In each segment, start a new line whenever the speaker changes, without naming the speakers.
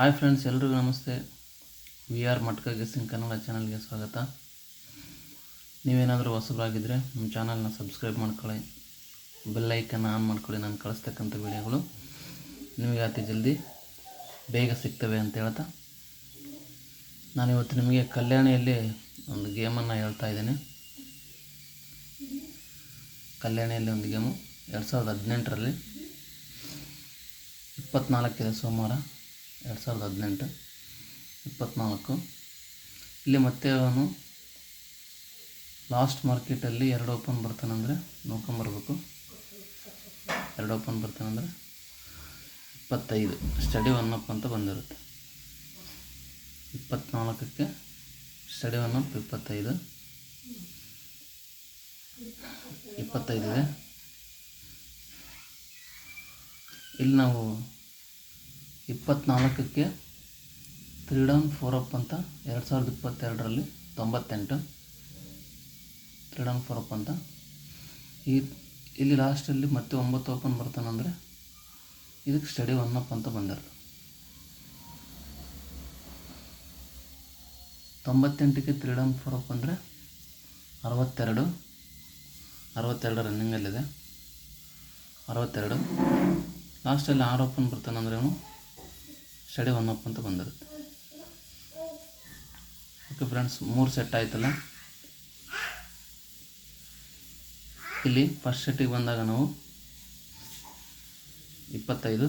Hi friends, ಎಲ್ರಿಗೂ ನಮಸ್ತೆ. V R Matka guessing Kannada ಚಾನಲ್ಗೆ ಸ್ವಾಗತ. ನೀವೇನಾದರೂ ಹೊಸಬರಾಗಿದ್ದರೆ ನಮ್ಮ ಚಾನಲ್ನ ಸಬ್ಸ್ಕ್ರೈಬ್ ಮಾಡ್ಕೊಳ್ಳಿ. ಬೆಲ್ ಐಕನ್ನ ಆನ್ ಮಾಡ್ಕೊಳ್ಳಿ, ನಾನು ಕಳಿಸ್ತಕ್ಕಂಥ ವಿಡಿಯೋಗಳು ನಿಮಗೆ ಅತಿ ಜಲ್ದಿ ಬೇಗ ಸಿಗ್ತವೆ ಅಂತ ಹೇಳ್ತಾ. ನಾನಿವತ್ತು ನಿಮಗೆ ಕಲ್ಯಾಣಿಯಲ್ಲಿ ಒಂದು ಗೇಮನ್ನು ಹೇಳ್ತಾ ಇದ್ದೇನೆ. ಕಲ್ಯಾಣಿಯಲ್ಲಿ ಒಂದು ಗೇಮು. ಎರಡು ಸಾವಿರದ ಹದಿನೆಂಟರಲ್ಲಿ ಇಪ್ಪತ್ತ್ನಾಲ್ಕಿದೆ ಸೋಮವಾರ. ಎರಡು ಸಾವಿರದ ಹದಿನೆಂಟು, ಇಪ್ಪತ್ನಾಲ್ಕು. ಇಲ್ಲಿ ಮತ್ತೆ ಅವನು ಲಾಸ್ಟ್ ಮಾರ್ಕೆಟಲ್ಲಿ ಎರಡು ಓಪನ್ ಬರ್ತಾನಂದರೆ ನೋಡ್ಕೊಂಬರ್ಬೇಕು ಎರಡು ಓಪನ್ ಬರ್ತಾನಂದರೆ ಇಪ್ಪತ್ತೈದು. ಸ್ಟಡಿ ಒನ್ ಅಪ್ ಅಂತ ಬಂದಿರುತ್ತೆ. ಇಪ್ಪತ್ನಾಲ್ಕಕ್ಕೆ ಸ್ಟಡಿ ಒನ್ ಅಪ್ ಇಪ್ಪತ್ತೈದು. ಇಪ್ಪತ್ತೈದಿದೆ. ಇಲ್ಲಿ ನಾವು ಇಪ್ಪತ್ನಾಲ್ಕಕ್ಕೆ ತ್ರೀ ಡೌನ್ ಫೋರ್ ಅಪ್ ಅಂತ ಎರಡು ಸಾವಿರದ ಇಪ್ಪತ್ತೆರಡರಲ್ಲಿ ತೊಂಬತ್ತೆಂಟು. ತ್ರೀ ಡೌನ್ ಫೋರ್ ಅಪ್ ಅಂತ. ಈ ಇಲ್ಲಿ ಲಾಸ್ಟಲ್ಲಿ ಮತ್ತೆ ಒಂಬತ್ತು ಓಪನ್ ಬರ್ತಾನಂದರೆ ಇದಕ್ಕೆ ಸ್ಟಡಿ ಒನ್ ಅಪ್ ಅಂತ ಬಂದರು ತೊಂಬತ್ತೆಂಟಕ್ಕೆ ತ್ರೀ ಡೌನ್ ಫೋರ್ ಅಪ್ ಅಂದರೆ ಅರವತ್ತೆರಡು. ಅರವತ್ತೆರಡು ರನ್ನಿಂಗಲ್ಲಿದೆ ಅರವತ್ತೆರಡು. ಲಾಸ್ಟಲ್ಲಿ ಆರು ಓಪನ್ ಬರ್ತಾನಂದ್ರೆ ಅವನು ಸ್ಟಡಿ ಒನ್ ಅಪ್ ಅಂತ ಬಂದಿರುತ್ತೆ ಓಕೆ ಫ್ರೆಂಡ್ಸ್ ಮೂರು ಸೆಟ್ ಆಯ್ತಲ್ಲ? ಇಲ್ಲಿ ಫಸ್ಟ್ ಸೆಟ್ಟಿಗೆ ಬಂದಾಗ ನಾವು ಇಪ್ಪತ್ತೈದು.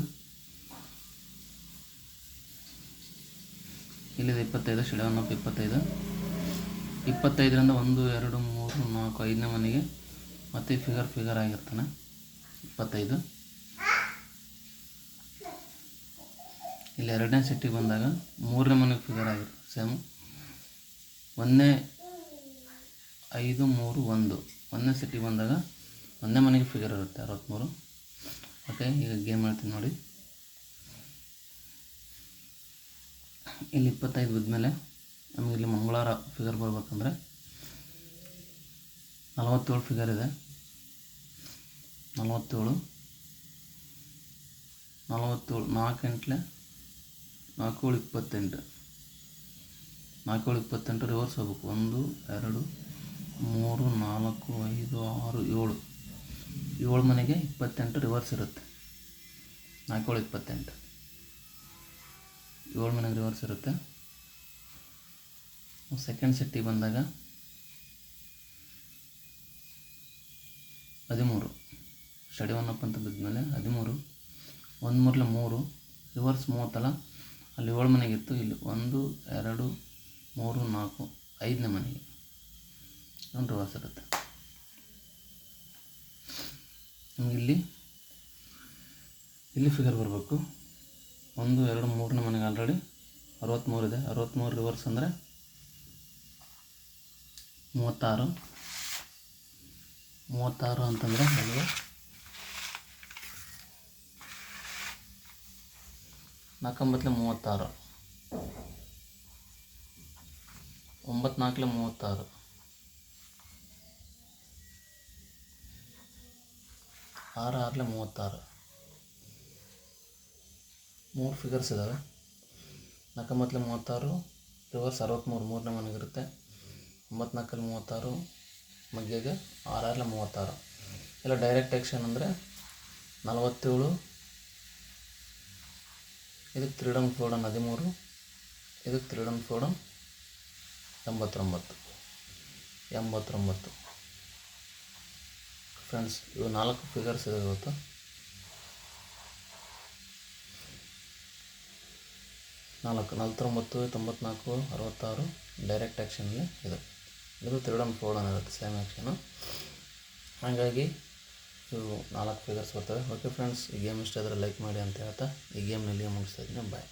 ಇಲ್ಲಿದೆ ಇಪ್ಪತ್ತೈದು ಸ್ಟಡಿ ಒನ್ ಅಪ್ ಇಪ್ಪತ್ತೈದು. ಇಪ್ಪತ್ತೈದರಿಂದ ಒಂದು, ಎರಡು, ಮೂರು, ನಾಲ್ಕು, ಐದನೇ ಮನೆಗೆ ಮತ್ತೆ ಫಿಗರ್ ಫಿಗರ್ ಆಗಿರ್ತಾನೆ. ಇಪ್ಪತ್ತೈದು. ಇಲ್ಲಿ ಎರಡನೇ ಸೆಟ್ಟಿಗೆ ಬಂದಾಗ ಮೂರನೇ ಮನೆಗೆ ಫಿಗರ್ ಆಗಿದೆ ಸೇಮ್ ಒಂದನೇ ಐದು ಮೂರು ಒಂದು. ಒಂದನೇ ಸೆಟ್ಟಿಗೆ ಬಂದಾಗ ಒಂದನೇ ಮನೆಗೆ ಫಿಗರ್ ಇರುತ್ತೆ ಅರವತ್ತ್ಮೂರು ಓಕೆ ಈಗ ಗೇಮ್ ಹೇಳ್ತೀನಿ ನೋಡಿ. ಇಲ್ಲಿ ಇಪ್ಪತ್ತೈದು ಬಿದ್ದಮೇಲೆ ನಮಗೆ ಇಲ್ಲಿ ಮಂಗಳವಾರ ಫಿಗರ್ ಬರ್ಬೇಕಂದ್ರೆ ನಲವತ್ತೇಳು ಫಿಗರ್ ಇದೆ. ನಲವತ್ತೇಳು ನಲವತ್ತೇಳು, ನಾಲ್ಕು ಎಂಟ್ಲೆ ನಾಲ್ಕೇಳು ಇಪ್ಪತ್ತೆಂಟು. ನಾಲ್ಕೇಳು ಇಪ್ಪತ್ತೆಂಟು ರಿವರ್ಸ್ ಹೋಗ್ಬೇಕು ಒಂದು, ಎರಡು, ಮೂರು, ನಾಲ್ಕು, ಐದು, ಆರು, ಏಳು. ಏಳು ಮನೆಗೆ ಇಪ್ಪತ್ತೆಂಟು ರಿವರ್ಸ್ ಇರುತ್ತೆ. ನಾಲ್ಕೇಳು ಇಪ್ಪತ್ತೆಂಟು. ಏಳು ಮನೆಗೆ ರಿವರ್ಸ್ ಇರುತ್ತೆ. ಸೆಕೆಂಡ್ ಸೆಟ್ಟಿಗೆ ಬಂದಾಗ ಹದಿಮೂರು. ಸ್ಟಡಿ ಒನ್ ಅಪ್ ಅಂತ ಬಿದ್ಮೇಲೆ ಹದಿಮೂರು. ಒಂದು ಮೂರಲೆ ಮೂರು. ರಿವರ್ಸ್ ಮೂವತ್ತಲ್ಲ ಅಲ್ಲಿ ಏಳು ಮನೆಗಿತ್ತು ಇಲ್ಲಿ ಒಂದು, ಎರಡು, ಮೂರು, ನಾಲ್ಕು, ಐದನೇ ಮನೆಗೆ. ಒಂದು ರಿವರ್ಸ್ ಇರುತ್ತೆ. ನಮಗಿಲ್ಲಿ ಇಲ್ಲಿ ಇಲ್ಲಿ ಫಿಗರ್ ಬರಬೇಕು. ಒಂದು, ಎರಡು, ಮೂರನೇ ಮನೆಗೆ ಆಲ್ರೆಡಿ ಅರವತ್ತ್ಮೂರು ಇದೆ. ಅರವತ್ತ್ಮೂರು ರಿವರ್ಸ್ ಅಂದರೆ ಮೂವತ್ತಾರು. ಮೂವತ್ತಾರು ಅಂತಂದರೆ ನಮಗೆ ನಾಲ್ಕೊಂಬತ್ತಲೆ ಮೂವತ್ತಾರು. ಒಂಬತ್ತು ನಾಲ್ಕಲೆ ಮೂವತ್ತಾರು. ಆರು, ಆರಲೆ ಮೂವತ್ತಾರು. ಮೂರು ಫಿಗರ್ಸ್ ಇದ್ದಾವೆ ನಾಲ್ಕಂಬತ್ತಲೆ ಮೂವತ್ತಾರು ರಿವರ್ಸ್ ಅರವತ್ತ್ಮೂರು ಮೂರನೇ ಮನೆಗಿರುತ್ತೆ. ಒಂಬತ್ನಾಲ್ಕಲ್ಲಿ ಮೂವತ್ತಾರು ಮಗ್ಗೆಗೆ ಆರಲೆ ಮೂವತ್ತಾರು. ಇಲ್ಲ ಡೈರೆಕ್ಟ್ ಆ್ಯಕ್ಷನ್ ಅಂದರೆ ನಲವತ್ತೇಳು ಇದಕ್ಕೆ ತ್ರೀಡಮ್ ಡೌನ್ ಫೋರ್ ಹದಿಮೂರು, ಇದು ತ್ರೀಡಮ್ ಡೌನ್ ಫೋರ್ ಡೌನ್ ಎಂಬತ್ತೊಂಬತ್ತು. ಎಂಬತ್ತೊಂಬತ್ತು. ಫ್ರೆಂಡ್ಸ್ ಇವು ನಾಲ್ಕು ಫಿಗರ್ಸ್ ಇದೆ ಇವತ್ತು ನಾಲ್ಕು, ನಲ್ವತ್ತೊಂಬತ್ತು, ತೊಂಬತ್ನಾಲ್ಕು, ಅರವತ್ತಾರು ಡೈರೆಕ್ಟ್ ಆ್ಯಕ್ಷನಲ್ಲಿ ಇದೆ. ಇದು ತ್ರೀಡಮ್ ಡೌನ್ ಫೋರ್ ಡೌನ್ ಇರುತ್ತೆ ಸೇಮ್ ಆ್ಯಕ್ಷನು ಹಾಗಾಗಿ ನಾಲ್ಕು ಫಿಗರ್ಸ್ ಬರ್ತವೆ. ಓಕೆ ಫ್ರೆಂಡ್ಸ್ ಈ ಗೇಮ್ ಇಷ್ಟ ಆದರೆ ಲೈಕ್ ಮಾಡಿ ಅಂತ ಹೇಳ್ತಾ, ಈ ಗೇಮ್ನಲ್ಲಿ ಮುಗಿಸ್ತಾ ಇದ್ದೀನಿ. ಬಾಯ್